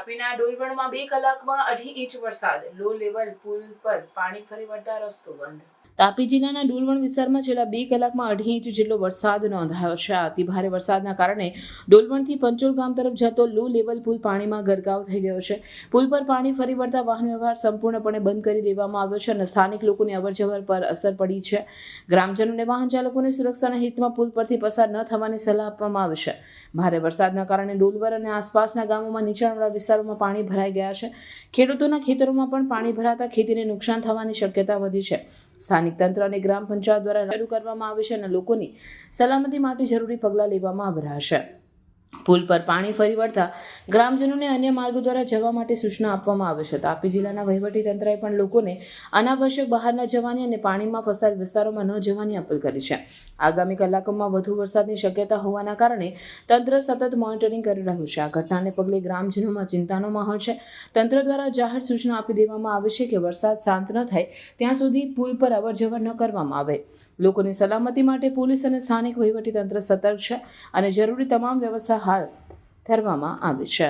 તાપીના ડોલવણમાં બે કલાકમાં અઢી ઇંચ વરસાદ. લો લેવલ પુલ પર પાણી ફરી વળતા રસ્તો બંધ. તાપી જિલ્લાના ડોલવણ વિસ્તારમાં છેલ્લા બે કલાકમાં અઢી ઇંચ જેટલો વરસાદ નોંધાયો છે. અતિ ભારે વરસાદના કારણે ડોલવણથી પંચોલ ગામ તરફ જતો લો લેવલ પુલ પાણીમાં ગરકાવ થઈ ગયો છે. પુલ પર પાણી ફરી વળતા વાહન વ્યવહાર સંપૂર્ણપણે બંધ કરી દેવામાં આવ્યો છે અને સ્થાનિક લોકોની અવરજવર પર અસર પડી છે. ગ્રામજનોને વાહન ચાલકોની સુરક્ષાના હિતમાં પુલ પરથી પસાર ન થવાની સલાહ આપવામાં આવી છે. ભારે વરસાદના કારણે ડોલવર અને આસપાસના ગામોમાં નીચાણવાળા વિસ્તારોમાં પાણી ભરાઈ ગયા છે. ખેડૂતોના ખેતરોમાં પણ પાણી ભરાતા ખેતીને નુકસાન થવાની શક્યતા વધી છે. સ્થાનિક તંત્ર અને ગ્રામ પંચાયત દ્વારા શરૂ કરવામાં આવે છે અને લોકોની સલામતી માટે જરૂરી પગલાં લેવામાં આવી રહ્યા છે. પુલ પર પાણી ફરી વળતા ગ્રામજનોને અન્ય માર્ગો દ્વારા જવા માટે સૂચના આપવામાં આવે છે. તાપી જિલ્લાના વહીવટી તંત્રએ પણ લોકોને અનાવશ્યક બહાર ન જવાની અને પાણીમાં ફસાયેલ વિસ્તારોમાં ન જવાની અપીલ કરી છે. આગામી કલાકોમાં વધુ વરસાદની શક્યતા હોવાના કારણે તંત્ર સતત મોનિટરિંગ કરી રહ્યું છે. આ ઘટનાને પગલે ગ્રામજનોમાં ચિંતાનો માહોલ છે. તંત્ર દ્વારા જાહેર સૂચના આપી દેવામાં આવે છે કે વરસાદ શાંત ન થાય ત્યાં સુધી પુલ પર અવરજવર ન કરવામાં આવે. લોકોની સલામતી માટે પોલીસ અને સ્થાનિક વહીવટી તંત્ર સતર્ક છે અને જરૂરી તમામ વ્યવસ્થા હાથ ધરવામાં આવી છે.